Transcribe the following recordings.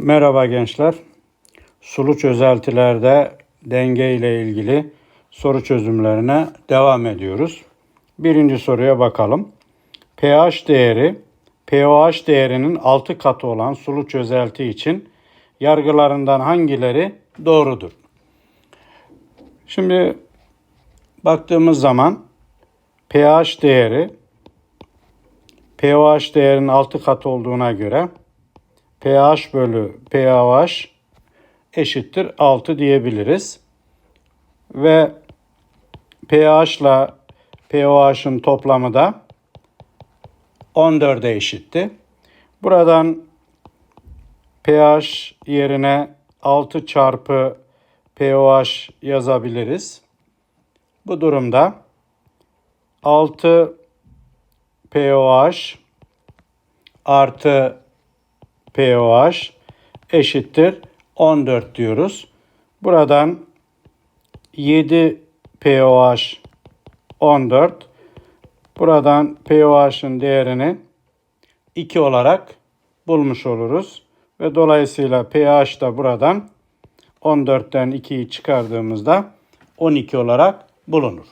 Merhaba gençler. Sulu çözeltilerde denge ile ilgili soru çözümlerine devam ediyoruz. Birinci soruya bakalım. pH değeri pOH değerinin 6 katı olan sulu çözelti için yargılarından hangileri doğrudur? Şimdi baktığımız zaman pH değeri pOH değerinin 6 katı olduğuna göre pH bölü pOH eşittir 6 diyebiliriz. Ve pH ile pOH'ın toplamı da 14'e eşitti. Buradan pH yerine 6 çarpı pOH yazabiliriz. Bu durumda 6 pOH artı pOH eşittir 14 diyoruz. Buradan 7 pOH 14. Buradan pOH'ın değerini 2 olarak bulmuş oluruz. Ve dolayısıyla pH da buradan 14'ten 2'yi çıkardığımızda 12 olarak bulunur.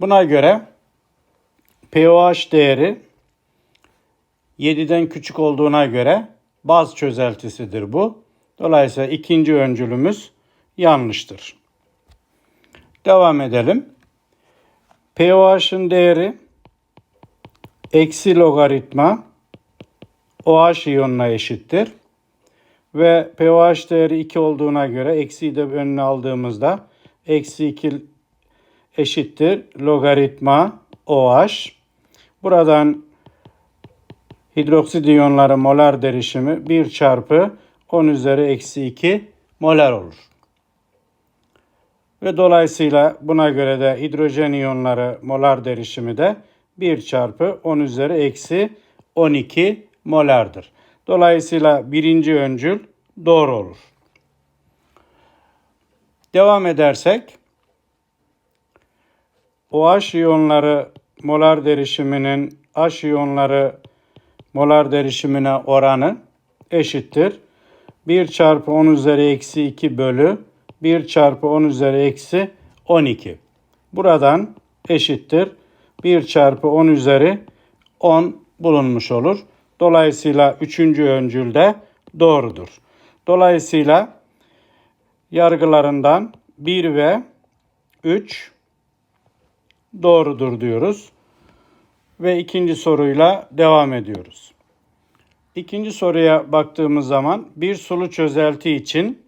Buna göre pOH değeri 7'den küçük olduğuna göre baz çözeltisidir bu. Dolayısıyla ikinci öncülümüz yanlıştır. Devam edelim. pOH'ın değeri eksi logaritma OH iyonuna eşittir. Ve pOH değeri 2 olduğuna göre eksiyi de önüne aldığımızda eksi 2 eşittir logaritma OH. Buradan hidroksit iyonları molar derişimi 1 çarpı 10 üzeri eksi 2 molar olur. Ve dolayısıyla buna göre de hidrojen iyonları molar derişimi de 1 çarpı 10 üzeri eksi 12 molardır. Dolayısıyla birinci öncül doğru olur. Devam edersek OH iyonları molar derişiminin H iyonları molar derişimine oranı eşittir. 1 çarpı 10 üzeri eksi 2 bölü 1 çarpı 10 üzeri eksi 12. Buradan eşittir. 1 çarpı 10 üzeri 10 bulunmuş olur. Dolayısıyla üçüncü öncül de doğrudur. Dolayısıyla yargılarından 1 ve 3 doğrudur diyoruz. Ve ikinci soruyla devam ediyoruz. İkinci soruya baktığımız zaman bir sulu çözelti için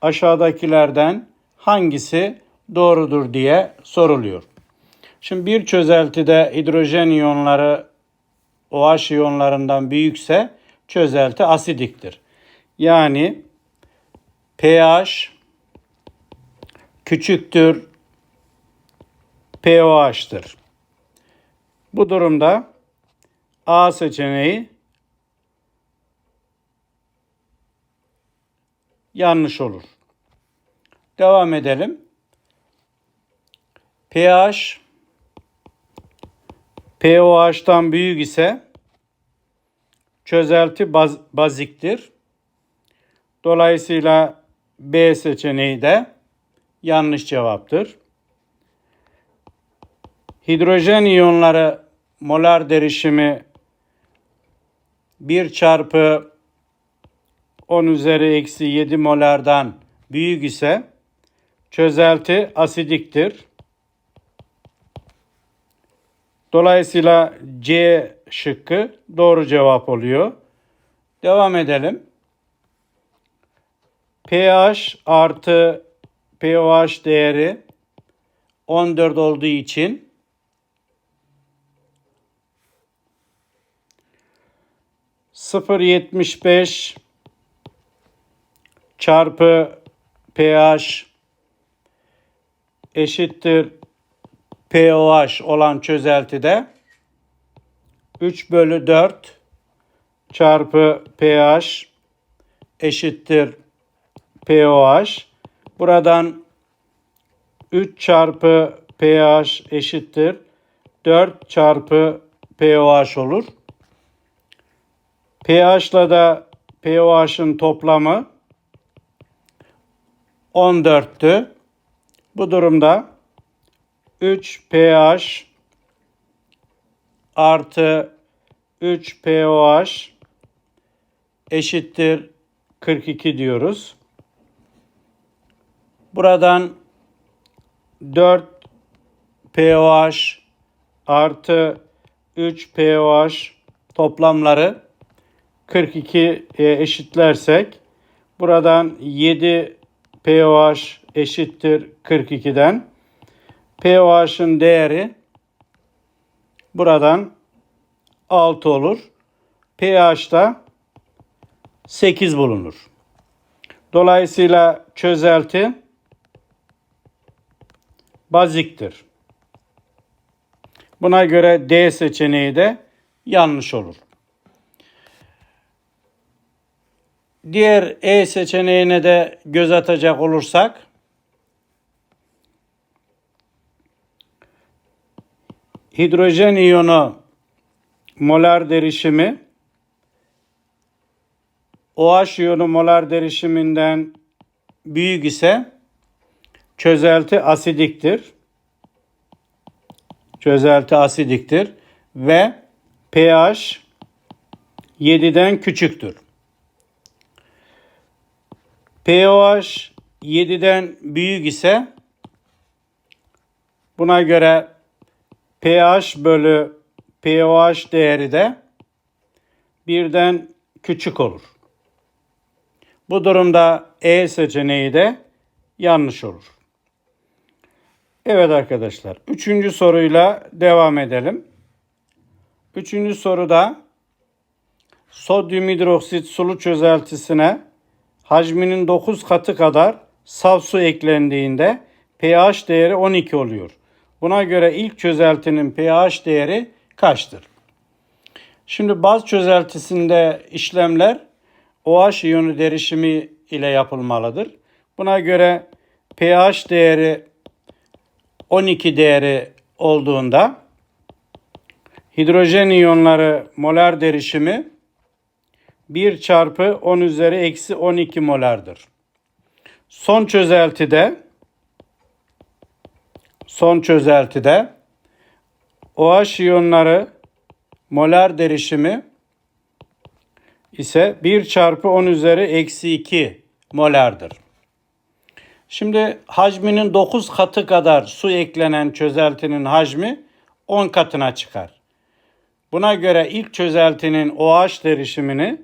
aşağıdakilerden hangisi doğrudur diye soruluyor. Şimdi bir çözeltide hidrojen iyonları OH iyonlarından büyükse çözelti asidiktir. Yani pH küçüktür pOH'tır. Bu durumda A seçeneği yanlış olur. Devam edelim. pH pOH'tan büyük ise çözelti baz, baziktir. Dolayısıyla B seçeneği de yanlış cevaptır. Hidrojen iyonları molar derişimi 1 çarpı 10 üzeri eksi 7 molardan büyük ise çözelti asidiktir. Dolayısıyla C şıkkı doğru cevap oluyor. Devam edelim. pH artı pOH değeri 14 olduğu için sıfır yetmiş beş çarpı pH eşittir pOH olan çözeltide 3 bölü 4 çarpı pH eşittir pOH. Buradan 3 çarpı pH eşittir 4 çarpı pOH olur. pH ile de pOH'ın toplamı 14'tü. Bu durumda 3 pH artı 3 pOH eşittir 42 diyoruz. Buradan 4 pOH artı 3 pOH toplamları 42'ye eşitlersek buradan 7 pOH eşittir 42'den pOH'ın değeri buradan 6 olur. pH'da 8 bulunur. Dolayısıyla çözelti baziktir. Buna göre D seçeneği de yanlış olur. Diğer E seçeneğine de göz atacak olursak hidrojen iyonu molar derişimi OH iyonu molar derişiminden büyük ise çözelti asidiktir. Çözelti asidiktir ve pH 7'den küçüktür. pOH 7'den büyük ise buna göre pH bölü pOH değeri de birden küçük olur. Bu durumda E seçeneği de yanlış olur. Evet arkadaşlar. Üçüncü soruyla devam edelim. Üçüncü soruda sodyum hidroksit sulu çözeltisine hacminin 9 katı kadar saf su eklendiğinde pH değeri 12 oluyor. Buna göre ilk çözeltinin pH değeri kaçtır? Şimdi baz çözeltisinde işlemler OH iyonu derişimi ile yapılmalıdır. Buna göre pH değeri 12 değeri olduğunda hidrojen iyonları molar derişimi 1 çarpı 10 üzeri eksi 12 molardır. Son çözeltide son çözeltide OH iyonları molar derişimi ise 1 çarpı 10 üzeri eksi 2 molardır. Şimdi hacminin 9 katı kadar su eklenen çözeltinin hacmi 10 katına çıkar. Buna göre ilk çözeltinin OH derişimini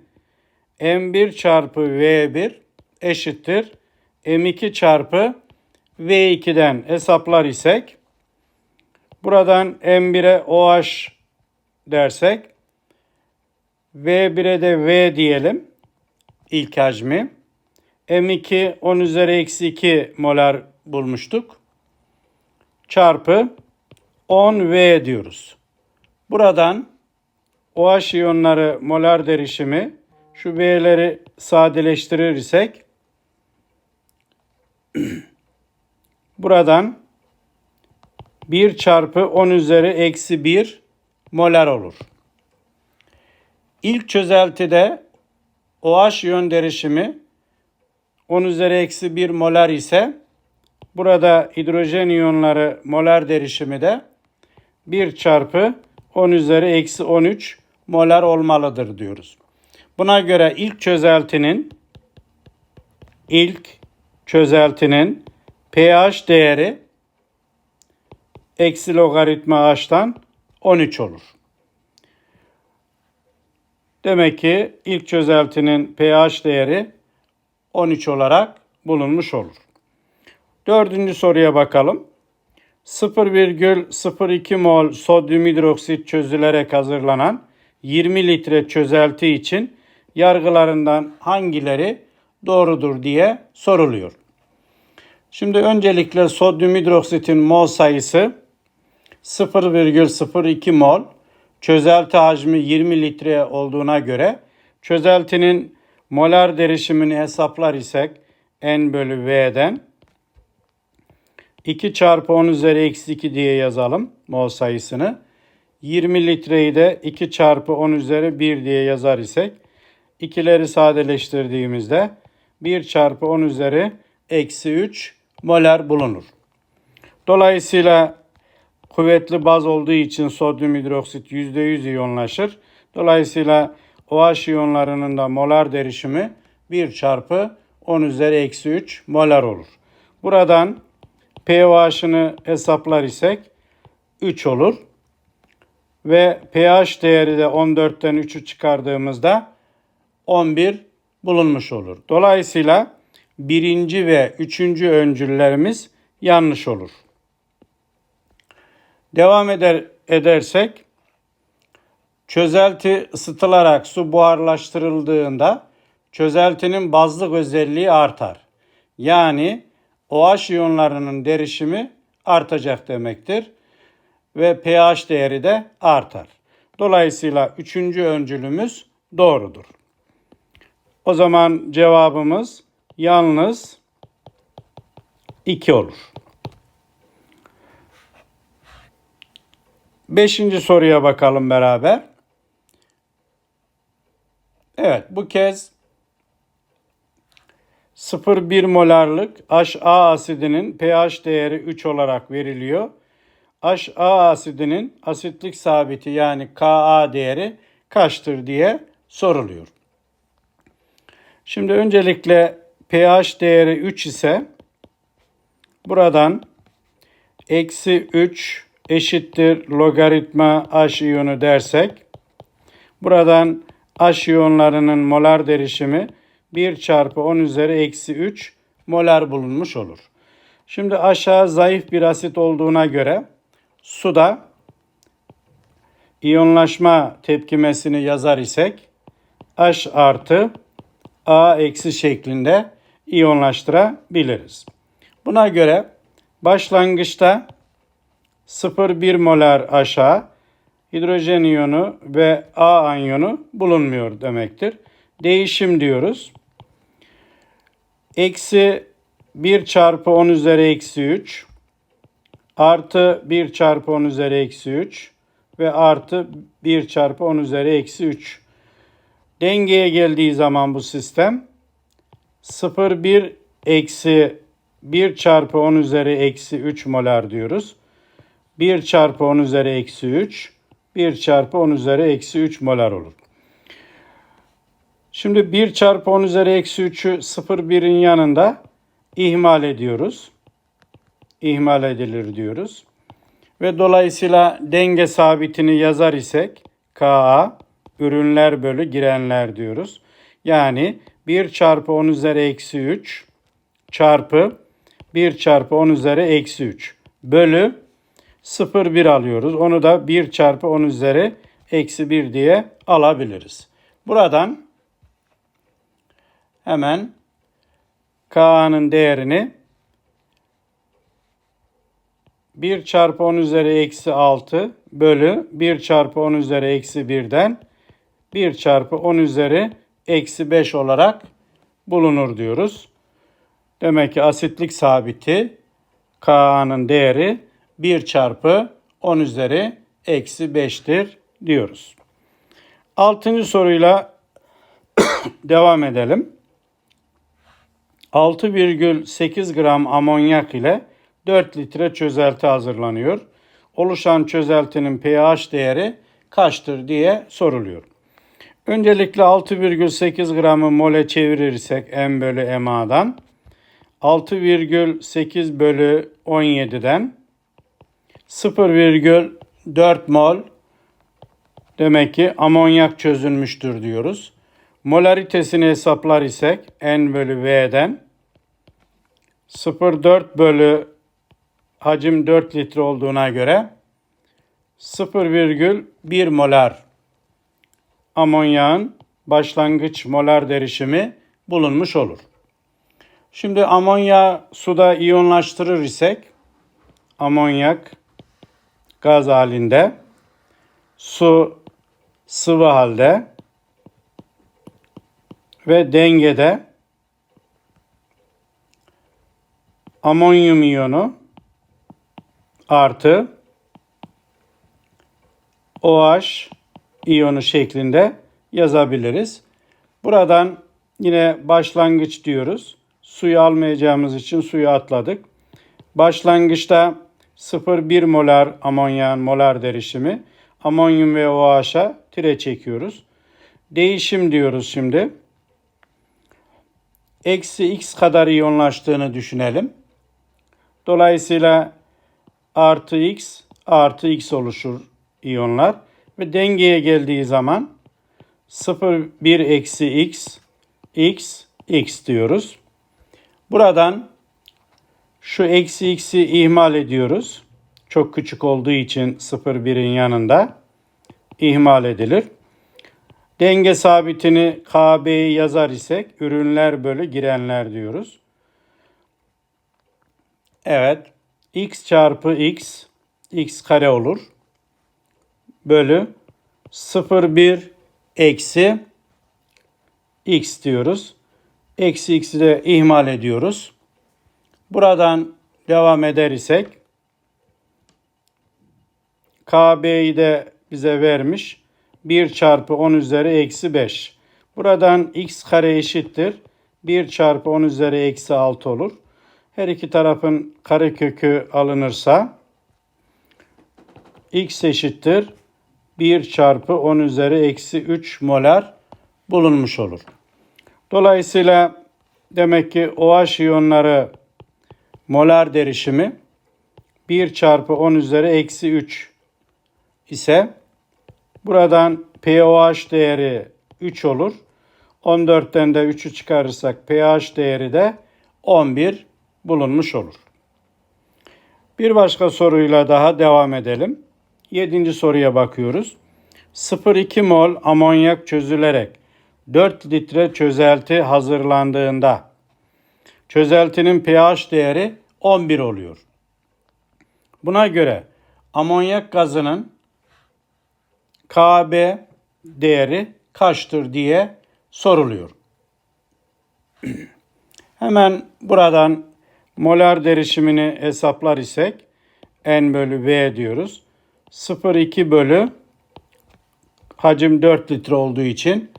M1 çarpı V1 eşittir M2 çarpı V2'den hesaplar isek buradan M1'e OH dersek V1'e de V diyelim ilk hacmi. M2 10 üzeri eksi 2 molar bulmuştuk. Çarpı 10V diyoruz. Buradan OH iyonları molar derişimi şu V'leri sadeleştirirsek buradan 1 çarpı 10 üzeri eksi 1 molar olur. İlk çözeltide OH iyon derişimi 10 üzeri eksi 1 molar ise burada hidrojen iyonları molar derişimi de 1 çarpı 10 üzeri eksi 13 molar olmalıdır diyoruz. Buna göre ilk çözeltinin ilk çözeltinin pH değeri eksi logaritma h'tan 13 olur. Demek ki ilk çözeltinin pH değeri 13 olarak bulunmuş olur. Dördüncü soruya bakalım. 0,02 mol sodyum hidroksit çözülerek hazırlanan 20 litre çözelti için yargılarından hangileri doğrudur diye soruluyor. Şimdi öncelikle sodyum hidroksitin mol sayısı 0,02 mol, çözelti hacmi 20 litre olduğuna göre çözeltinin molar derişimini hesaplar isek N bölü V'den 2 çarpı 10 üzeri eksi 2 diye yazalım mol sayısını. 20 litreyi de 2 çarpı 10 üzeri 1 diye yazar isek ikileri sadeleştirdiğimizde 1 çarpı 10 üzeri eksi 3 molar bulunur. Dolayısıyla kuvvetli baz olduğu için sodyum hidroksit %100 iyonlaşır. Dolayısıyla OH iyonlarının da molar derişimi 1 çarpı 10 üzeri eksi 3 molar olur. Buradan pOH'ını hesaplar isek 3 olur. Ve pH değeri de 14'ten 3'ü çıkardığımızda 11 bulunmuş olur. Dolayısıyla birinci ve üçüncü öncüllerimiz yanlış olur. Devam eder, edersek çözelti ısıtılarak su buharlaştırıldığında çözeltinin bazlık özelliği artar. Yani OH iyonlarının derişimi artacak demektir ve pH değeri de artar. Dolayısıyla üçüncü öncülümüz doğrudur. O zaman cevabımız yalnız 2 olur. Beşinci soruya bakalım beraber. Evet bu kez 0,1 molarlık HA asidinin pH değeri 3 olarak veriliyor. HA asidinin asitlik sabiti yani Ka değeri kaçtır diye soruluyor. Şimdi öncelikle pH değeri 3 ise buradan eksi 3 eşittir logaritma H iyonu dersek buradan H iyonlarının molar derişimi 1 çarpı 10 üzeri eksi 3 molar bulunmuş olur. Şimdi aşağı zayıf bir asit olduğuna göre suda iyonlaşma tepkimesini yazar isek H artı A eksi şeklinde iyonlaştırabiliriz. Buna göre başlangıçta 0,1 molar aşağı hidrojen iyonu ve A anyonu bulunmuyor demektir. Değişim diyoruz. Eksi 1 çarpı 10 üzeri eksi 3 artı 1 çarpı 10 üzeri eksi 3 ve artı 1 çarpı 10 üzeri eksi 3. Dengeye geldiği zaman bu sistem 0,1 eksi 1 çarpı 10 üzeri eksi 3 molar diyoruz. 1 çarpı 10 üzeri eksi 3, 1 çarpı 10 üzeri eksi 3 molar olur. Şimdi 1 çarpı 10 üzeri eksi 3'ü 0,1'in yanında ihmal ediyoruz. İhmal edilir diyoruz. Ve dolayısıyla denge sabitini yazar isek Ka ürünler bölü girenler diyoruz. Yani 1 çarpı 10 üzeri eksi 3 çarpı 1 çarpı 10 üzeri eksi 3 bölü 0,1 alıyoruz. Onu da 1 çarpı 10 üzeri eksi 1 diye alabiliriz. Buradan hemen K'nın değerini 1 çarpı 10 üzeri eksi 6 bölü 1 çarpı 10 üzeri eksi 1'den 1 çarpı 10 üzeri eksi 5 olarak bulunur diyoruz. Demek ki asitlik sabiti K'nın değeri 1 çarpı 10 üzeri eksi 5'tir diyoruz. Altıncı soruyla devam edelim. 6,8 gram amonyak ile 4 litre çözelti hazırlanıyor. Oluşan çözeltinin pH değeri kaçtır diye soruluyor. Öncelikle 6,8 gramı mole çevirirsek M bölü MA'dan 6,8 bölü 17'den 0,4 mol demek ki amonyak çözülmüştür diyoruz. Molaritesini hesaplar isek N bölü V'den 0,4 bölü hacim 4 litre olduğuna göre 0,1 molar amonyağın başlangıç molar derişimi bulunmuş olur. Şimdi amonya suda iyonlaştırır isek amonyak gaz halinde, su sıvı halde ve dengede amonyum iyonu artı OH iyonu şeklinde yazabiliriz. Buradan yine başlangıç diyoruz. Suyu almayacağımız için suyu atladık. Başlangıçta 0,1 molar amonyan molar derişimi amonyum ve OH'a tire çekiyoruz. Değişim diyoruz şimdi. Eksi x kadar iyonlaştığını düşünelim. Dolayısıyla artı x artı x oluşur iyonlar. Ve dengeye geldiği zaman 0, 1 eksi x, x, x diyoruz. Buradan şu eksi x'i ihmal ediyoruz. Çok küçük olduğu için 0, 1'in yanında ihmal edilir. Denge sabitini KB'yi yazar isek ürünler bölü girenler diyoruz. Evet. x çarpı x x kare olur. Bölü 0 1 eksi x diyoruz. Eksi x'i de ihmal ediyoruz. Buradan devam eder isek KB'yi de bize vermiş. 1 çarpı 10 üzeri eksi 5. Buradan x kare eşittir. 1 çarpı 10 üzeri eksi 6 olur. Her iki tarafın karekökü alınırsa x eşittir 1 çarpı 10 üzeri eksi 3 molar bulunmuş olur. Dolayısıyla demek ki OH iyonları molar derişimi 1 çarpı 10 üzeri eksi 3 ise buradan pOH değeri 3 olur. 14'ten de 3'ü çıkarırsak pH değeri de 11 bulunmuş olur. Bir başka soruyla daha devam edelim. Yedinci soruya bakıyoruz. 0,2 mol amonyak çözülerek 4 litre çözelti hazırlandığında çözeltinin pH değeri 11 oluyor. Buna göre amonyak gazının KB değeri kaçtır diye soruluyor. Hemen buradan molar derişimini hesaplar isek N bölü V diyoruz. 0,2 bölü hacim 4 litre olduğu için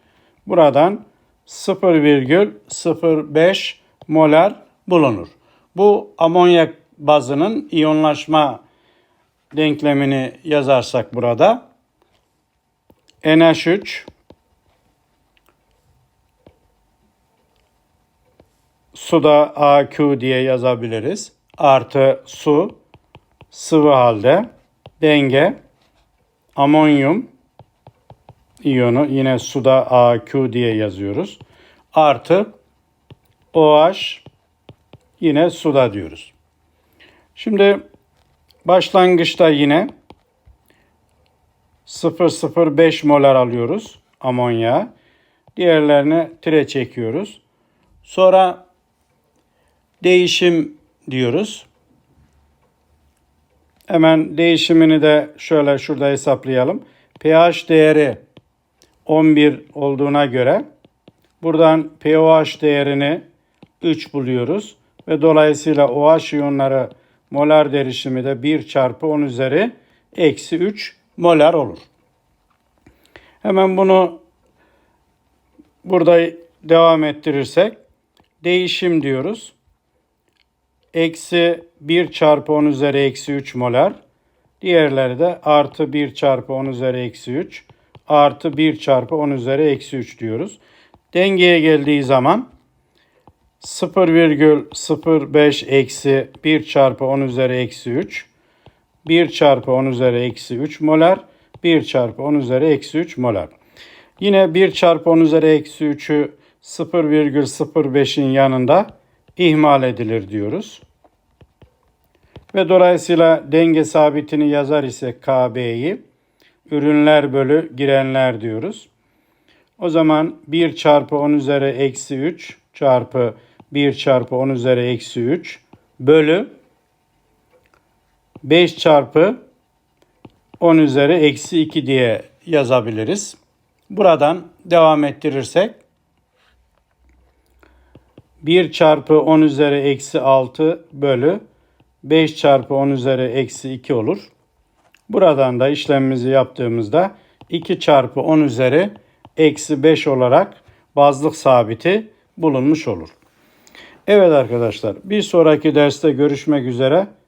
buradan 0,05 molar bulunur. Bu amonyak bazının iyonlaşma denklemini yazarsak burada NH3 suda AQ diye yazabiliriz. Artı su sıvı halde denge amonyum iyonu yine suda AQ diye yazıyoruz. Artı OH yine suda diyoruz. Şimdi başlangıçta yine 0,05 molar alıyoruz amonya. Diğerlerini tire çekiyoruz. Sonra değişim diyoruz. Hemen değişimini de şöyle şurada hesaplayalım. pH değeri 11 olduğuna göre buradan pOH değerini 3 buluyoruz. Ve dolayısıyla OH iyonları molar derişimi de 1 çarpı 10 üzeri eksi 3 molar olur. Hemen bunu burada devam ettirirsek değişim diyoruz. Eksi 1 çarpı 10 üzeri eksi 3 molar. Diğerleri de artı 1 çarpı 10 üzeri eksi 3 artı 1 çarpı 10 üzeri eksi 3 diyoruz. Dengeye geldiği zaman 0,05 eksi 1 çarpı 10 üzeri eksi 3 1 çarpı 10 üzeri eksi 3 molar 1 çarpı 10 üzeri eksi 3 molar. Yine 1 çarpı 10 üzeri eksi 3'ü 0,05'in yanında ihmal edilir diyoruz. Ve dolayısıyla denge sabitini yazar ise KB'yi ürünler bölü girenler diyoruz. O zaman 1 çarpı 10 üzeri eksi 3 çarpı 1 çarpı 10 üzeri eksi 3 bölü 5 çarpı 10 üzeri eksi 2 diye yazabiliriz. Buradan devam ettirirsek 1 çarpı 10 üzeri eksi 6 bölü 5 çarpı 10 üzeri eksi 2 olur. Buradan da işlemimizi yaptığımızda 2 çarpı 10 üzeri eksi 5 olarak bazlık sabiti bulunmuş olur. Evet arkadaşlar bir sonraki derste görüşmek üzere.